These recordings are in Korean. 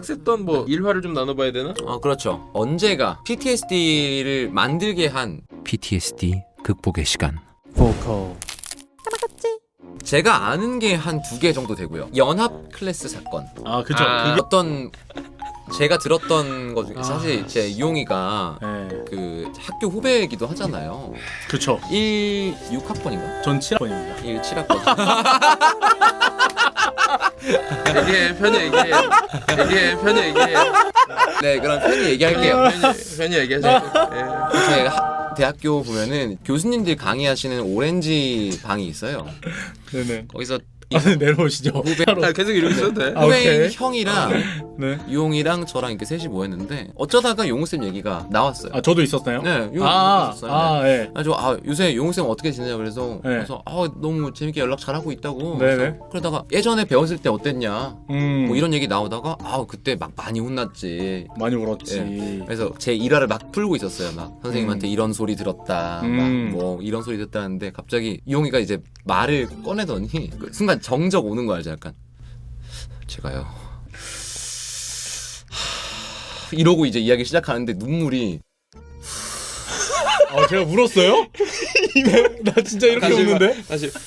빡셌던 뭐 일화를 좀 나눠봐야 되나? 어 그렇죠. 언제가 PTSD를 만들게 한 PTSD 극복의 시간. 보컬 제가 아는 게 한 두 개 정도 되고요. 연합 클래스 사건. 아 그죠 아. 그게 어떤 제가 들었던 것 중에 아. 사실 제 이용이가 네 그 학교 후배이기도 하잖아요. 그쵸 1 6학번인가? 전 7학번입니다 1 7학번. 얘기해 편히 얘기해 얘기해 편히 얘기해 네, 그럼 편히 얘기할게요. 편히, 편히 얘기하자 예. 제 하- 대학교 보면은 교수님들 강의하시는 오렌지 방이 있어요. 네네 거기서 이 아, 내려오시죠 후배 아, 계속 이러고 있어도 돼 아, 후배 오케이. 형이랑 네. 유용이랑 저랑 이렇게 셋이 모였는데 어쩌다가 용우 쌤 얘기가 나왔어요. 아 저도 있었나요? 네, 용우 아, 있었어요. 아, 예. 그래가지고 아 요새 용우 쌤 어떻게 지내냐 그래서 네. 그래서 아 너무 재밌게 연락 잘 하고 있다고 네네. 그래서 그러다가 예전에 배웠을 때 어땠냐 음, 뭐 이런 얘기 나오다가 아 그때 막 많이 혼났지 많이 울었지. 예. 그래서 제 일화를 막 풀고 있었어요 막 선생님한테 음. 이런 소리 들었다 음. 막 뭐 이런 소리 듣다는데 갑자기 이용이가 이제 말을 꺼내더니 그 순간 정적 오는 거 알죠 약간 제가요 하- 이러고 이제 이야기 시작하는데 눈물이 아, 제가 울었어요? 네, 나 진짜 이렇게 다시 봐. 우는데? 다시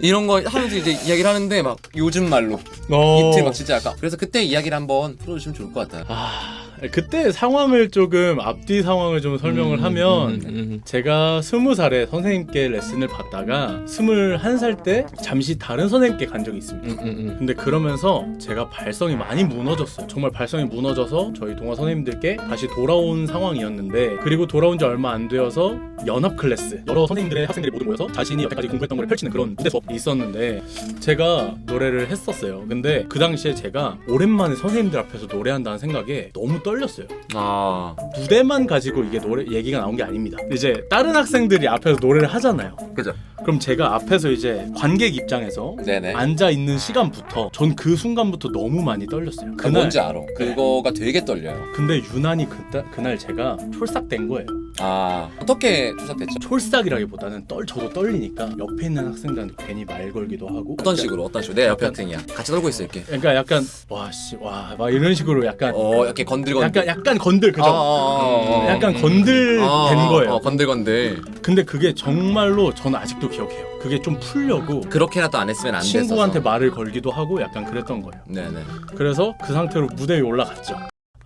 이런 거 하면서 이제 이야기를 하는데 막 요즘 말로 어. 이틀 막 진짜 약간 그래서 그때 이야기를 한번 풀어주시면 좋을 것 같아요. 아, 그때 상황을 조금 앞뒤 상황을 좀 설명을 음, 하면 음, 음. 제가 스무 살에 선생님께 레슨을 받다가 스물한 살 때 잠시 다른 선생님께 간 적이 있습니다. 음, 음, 음. 근데 그러면서 제가 발성이 많이 무너졌어요. 정말 발성이 무너져서 저희 동화 선생님들께 다시 돌아온 상황이었는데 그리고 돌아온 지 얼마 안 되어서 연합 클래스 여러 선생님들의 학생들이 모두 모여서 자신이 여태까지 공부했던 걸 펼치는 그런 무대 수업이 있었는데 제가 노래를 했었어요. 근데 그 당시에 제가 오랜만에 선생님들 앞에서 노래한다는 생각에 너무 떨렸어요. 아, 무대만 가지고 이게 노래 얘기가 나온 게 아닙니다. 이제 다른 학생들이 앞에서 노래를 하잖아요. 그죠? 그럼 제가 앞에서 이제 관객 입장에서 네네. 앉아 있는 시간부터 전 그 순간부터 너무 많이 떨렸어요. 그 뭔지 알아. 그거가 되게 떨려요. 근데 유난히 그따, 그날 제가 촐싹된 거예요. 아, 어떻게 조작됐죠? 촐싹이라기보다는 떨 저도 떨리니까 옆에 있는 학생들한테 괜히 말 걸기도 하고 어떤 식으로? 어떤 식으로? 내가 옆에 학생이야. 같이 떨고 있을게. 그러니까 약간 와씨와막 이런 식으로 약간 어, 이렇게 건들건들. 약간 약간 건들 그죠? 아, 아, 아, 아. 약간 건들 아, 된 아, 거예요. 어, 건들건들. 근데 그게 정말로 저는 아직도 기억해요. 그게 좀 풀려고 그렇게라도 안 했으면 안. 친구한테 말을 걸기도 하고 약간 그랬던 거예요. 네네. 그래서 그 상태로 무대 위에 올라갔죠.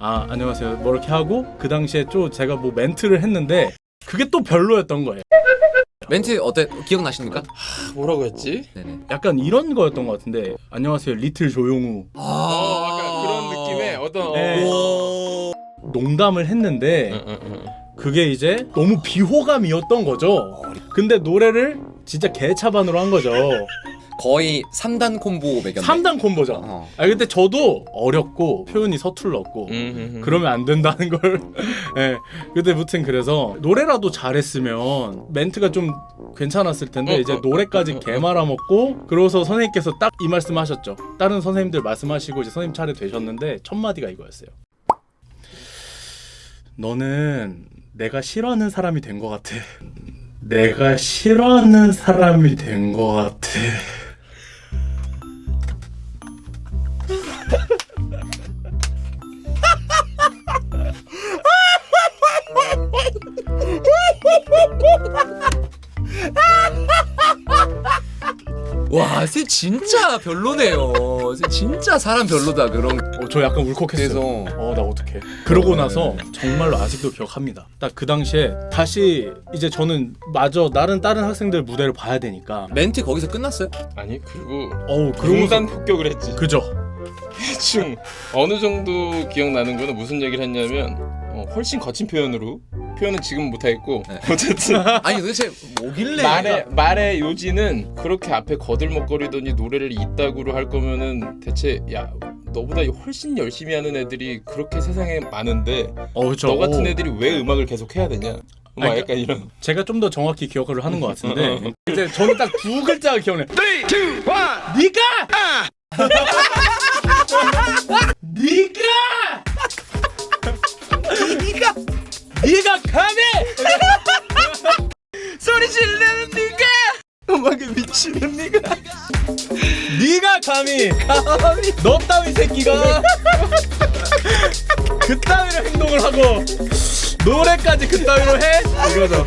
아 안녕하세요. 뭐 이렇게 하고 그 당시에 또 제가 뭐 멘트를 했는데 그게 또 별로였던 거예요. 멘트 어때? 기억나십니까? 뭐라고 했지? 네네. 약간 이런 거였던 것 같은데 안녕하세요 리틀 조용우 어 약간 그런 느낌의 어떤 네. 어. 농담을 했는데. 그게 이제 너무 비호감이었던 거죠. 근데 노래를 진짜 개차반으로 한 거죠. 거의 3단 콤보 매겼네. 3단 콤보죠. 어. 아 근데 저도 어렵고 표현이 서툴렀고 음, 음, 음. 그러면 안 된다는 걸. 예. 근데 무튼 그래서 노래라도 잘했으면 멘트가 좀 괜찮았을 텐데 어, 이제 어, 노래까지 어, 어, 개 말아먹고 그러고서 선생님께서 딱 이 말씀하셨죠. 다른 선생님들 말씀하시고 이제 선생님 차례 되셨는데 첫 마디가 이거였어요. 너는 내가 싫어하는 사람이 된 것 같아. 내가 싫어하는 사람이 된 것 같아. 와, 쟤 진짜 별로네요. 쟤 진짜 사람 별로다. 그런 어, 저 약간 울컥했어요. 그래서 어, 나 어떡해. 그러고 나서 정말로 아직도 기억합니다. 딱 그 당시에 다시 이제 저는 마저 다른 다른 학생들 무대를 봐야 되니까. 멘트 거기서 끝났어요? 아니 그리고 어우, 그러고 서 중단 폭격을 했지 그죠. 대충 어느 정도 기억나는 거는 무슨 얘기를 했냐면 어, 훨씬 거친 표현으로 표현은 지금 못하겠고 네. 어쨌든 아니 도대체 뭐길래? 말의 말의 요지는 그렇게 앞에 거들먹거리더니 노래를 이따구로 할 거면은 대체 야 너보다 훨씬 열심히 하는 애들이 그렇게 세상에 많은데 어, 그죠. 너 같은 오. 애들이 왜 음악을 계속 해야 되냐 막 아니, 약간 이런 제가 좀 더 정확히 기억을 하는 것 같은데 이제 저는 딱 두 글자가 기억나요. 3, 2, 1 네가! 네가! 네가 감히 너 따위 새끼가 그 따위로 행동을 하고 노래까지 그 따위로 해? 이거죠.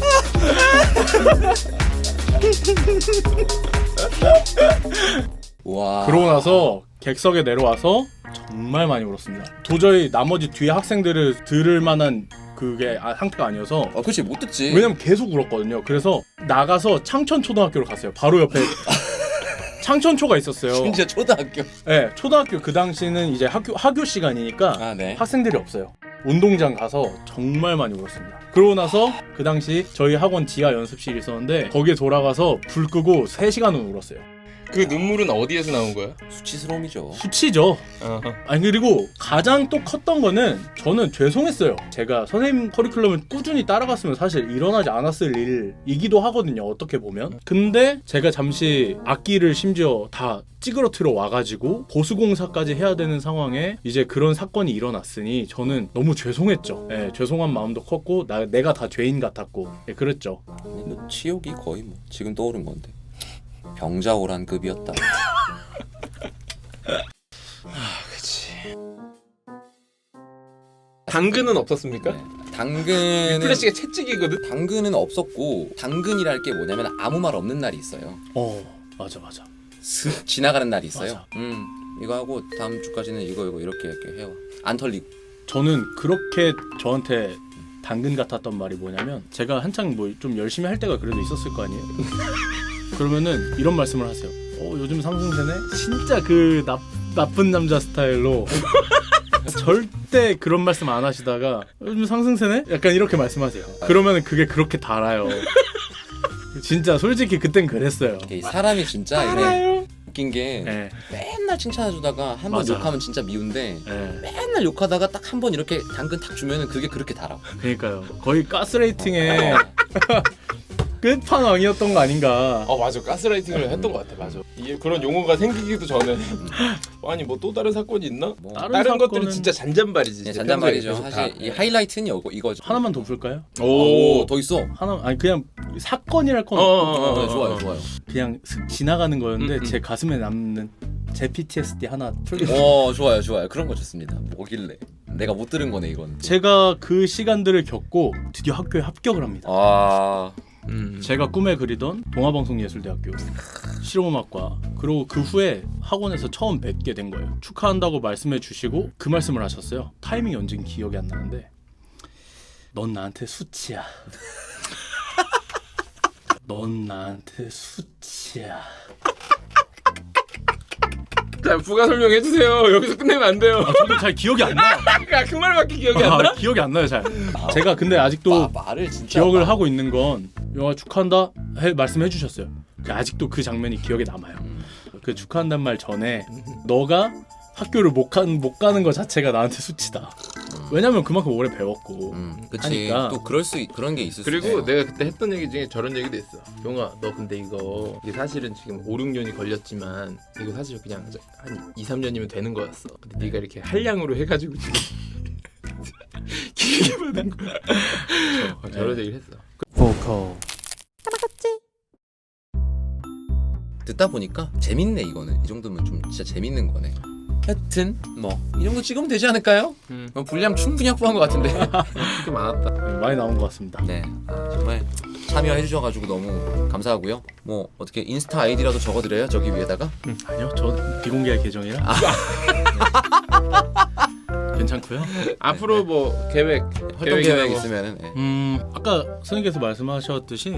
와. 그러고 나서 객석에 내려와서 정말 많이 울었습니다. 도저히 나머지 뒤에 학생들을 들을 만한 그게 아- 상태가 아니어서 아, 그렇지 못 듣지. 왜냐면 계속 울었거든요. 그래서 나가서 창천 초등학교로 갔어요. 바로 옆에 창천초가 있었어요. 심지어 초등학교. 네, 초등학교 그 당시는 이제 학교 학교 시간이니까 아 네. 학생들이 없어요. 운동장 가서 정말 많이 울었습니다. 그러고 나서 그 당시 저희 학원 지하 연습실이 있었는데 거기에 돌아가서 불 끄고 3시간은 울었어요. 그 눈물은 어디에서 나온 거야? 수치스러움이죠. 수치죠. 아니 그리고 가장 또 컸던 거는 저는 죄송했어요. 제가 선생님 커리큘럼을 꾸준히 따라갔으면 사실 일어나지 않았을 일이기도 하거든요. 어떻게 보면. 근데 제가 잠시 악기를 심지어 다 찌그러트려 와가지고 보수공사까지 해야 되는 상황에 이제 그런 사건이 일어났으니 저는 너무 죄송했죠. 예, 죄송한 마음도 컸고 나, 내가 다 죄인 같았고 예, 그랬죠. 아니, 뭐 치욕이 거의 뭐 지금 떠오른 건데 병자호란 급이었다. 그치. 당근은 없었습니까? 네. 당근은 플래시가 채찍이거든. 당근은 없었고 당근이랄 게 뭐냐면 아무 말 없는 날이 있어요. 어 맞아 맞아. 슥 지나가는 날이 있어요. 맞아. 음 이거 하고 다음 주까지는 이거 이거 이렇게 이렇게 해와. 안 털리고. 저는 그렇게 저한테 당근 같았던 말이 뭐냐면 제가 한창 뭐 좀 열심히 할 때가 그래도 있었을 거 아니에요. 그러면은 이런 말씀을 하세요. 어 요즘 상승세네. 진짜 그 나, 나쁜 남자 스타일로 절대 그런 말씀 안 하시다가 요즘 상승세네. 약간 이렇게 말씀하세요. 그러면은 그게 그렇게 달아요. 진짜 솔직히 그땐 그랬어요. 이게 사람이 진짜 이게. 웃긴 게 예, 맨날 칭찬해주다가 한 번 맞아. 욕하면 진짜 미운데 예. 맨날 욕하다가 딱 한 번 이렇게 당근 탁 주면은 그게 그렇게 달아. 그러니까요. 거의 가스레이팅의 끝판왕이었던 거 아닌가. 어 맞아 가스라이팅을 했던 것 같아 맞아 이게 그런 용어가 생기기도 전에 아니 뭐 또 다른 사건이 있나? 뭐 다른 다른, 것들은 사건은- 진짜 잔잔바리지 네, 진짜 잔잔말이죠. 평소에 계속 사실 다. 이 하이라이트는 이거 이거죠. 하나만 더 볼까요? 오, 더 있어. 하나 아니 그냥 사건이랄 건 어, 없고 어, 어, 네, 어, 좋아요, 어. 좋아요. 그냥 슥 지나가는 거였는데 음, 음. 제 가슴에 남는 제 PTSD 하나 풀겠 어, 좋아요, 좋아요. 그런 거 좋습니다. 뭐길래? 내가 못 들은 거네 이건. 제가 그 시간들을 겪고 드디어 학교에 합격을 합니다. 아, 음. 제가 꿈에 그리던 동아방송예술대학교 실용음악과 그리고 그 후에 학원에서 처음 뵙게 된 거예요. 축하한다고 말씀해 주시고 그 말씀을 하셨어요. 타이밍이 언제인 기억이 안 나는데 넌 나한테 수치야. 넌 나한테 수치야. 자 부가 설명해 주세요 여기서 끝내면 안 돼요 아, 저도 잘 기억이 안 나요. 그 말밖에 기억이 안 나? 아, 기억이 안 나요 잘. 제가 근데 아직도 마, 말을 진짜 기억을 막- 하고 있는 건 영화 축하한다 해, 말씀해 주셨어요. 그 아직도 그 장면이 기억에 남아요. 음. 그 축하한다는 말 전에 너가 학교를 못, 가, 못 가는 것 자체가 나한테 수치다. 왜냐면 그만큼 오래 배웠고. 음, 그치. 하니까. 또 그럴 수 있- 그런 게 있을 수 그리고 있어요. 내가 그때 했던 얘기 중에 저런 얘기도 있어 용아 너 근데 이거 이게 사실은 지금 5, 6년이 걸렸지만 이거 사실 그냥 한 2, 3년이면 되는 거였어 근데 네가 이렇게 한량으로 해가지고 지금 길게 받은 거야 저, 저런 얘기를 했어 보컬. 듣다 보니까 재밌네 이거는. 이 정도면 좀 진짜 재밌는 거네. 하여튼 뭐 이 정도 찍으면 되지 않을까요? 음. 뭐 분량 충분히 확보한 것 같은데. 좀 많았다 네, 많이 나온 것 같습니다. 네, 아, 정말 참여해 주셔가지고 너무 감사하고요. 뭐 어떻게 인스타 아이디라도 적어드려요 저기 위에다가. 아니요, 저 비공개 계정이라. 아. 괜찮고요. 앞으로 뭐 계획 활동 계획이나 계획 뭐. 있으면은 네. 음, 아까 선생님께서 말씀하셨듯이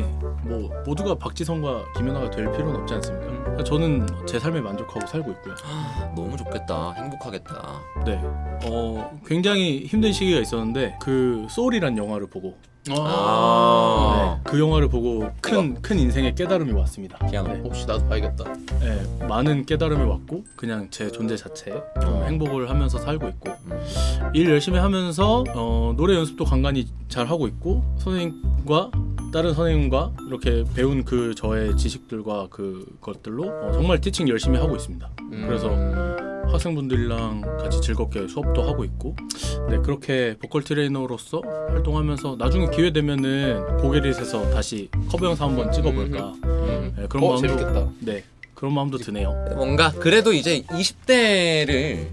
뭐 모두가 박지성과 김연아가 될 필요는 없지 않습니까? 저는 제 삶에 만족하고 살고 있고요. 아, 너무 좋겠다, 행복하겠다. 네. 어, 굉장히 힘든 시기가 있었는데 그 소울이란 영화를 보고 아. 네, 그 영화를 보고 큰 큰 인생의 깨달음이 왔습니다. 그냥 네, 혹시 나도 봐야겠다 네, 많은 깨달음이 왔고 그냥 제 존재 자체 좀 행복을 하면서 살고 있고 음. 일 열심히 하면서 어, 노래 연습도 간간히 잘 하고 있고 선생님과 다른 선생님과 이렇게 배운 그 저의 지식들과 그 것들로 어, 정말 티칭 열심히 하고 있습니다. 그래서 학생분들이랑 같이 즐겁게 수업도 하고 있고 네 그렇게 보컬 트레이너로서 활동하면서 나중에 기회 되면은 고개릿에서 다시 커버 영상 한번 찍어볼까 음. 네, 그런 어 마음도 재밌겠다 네 그런 마음도 드네요. 뭔가 그래도 이제 20대를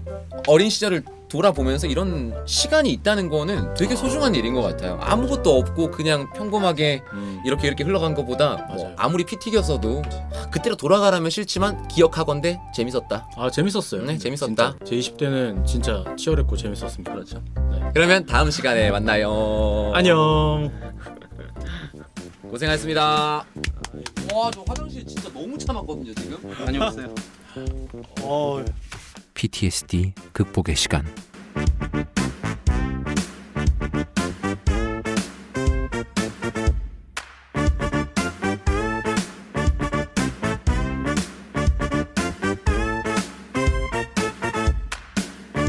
어린 시절을 돌아보면서 이런 시간이 있다는 거는 되게 소중한 일인 것 같아요. 아무것도 없고 그냥 평범하게 음. 이렇게 이렇게 흘러간 것보다 뭐 맞아요. 아무리 피 튀겼어도 아, 그때로 돌아가라면 싫지만 기억하건대 재밌었다. 아 재밌었어요. 네, 재밌었다. 진짜. 제 20대는 진짜 치열했고 재밌었습니다. 그렇죠. 네. 그러면 다음 시간에 만나요. 안녕. 고생하셨습니다. 와, 저 화장실 진짜 너무 참았거든요, 지금. 다녀오세요. 어, PTSD 극복의 시간.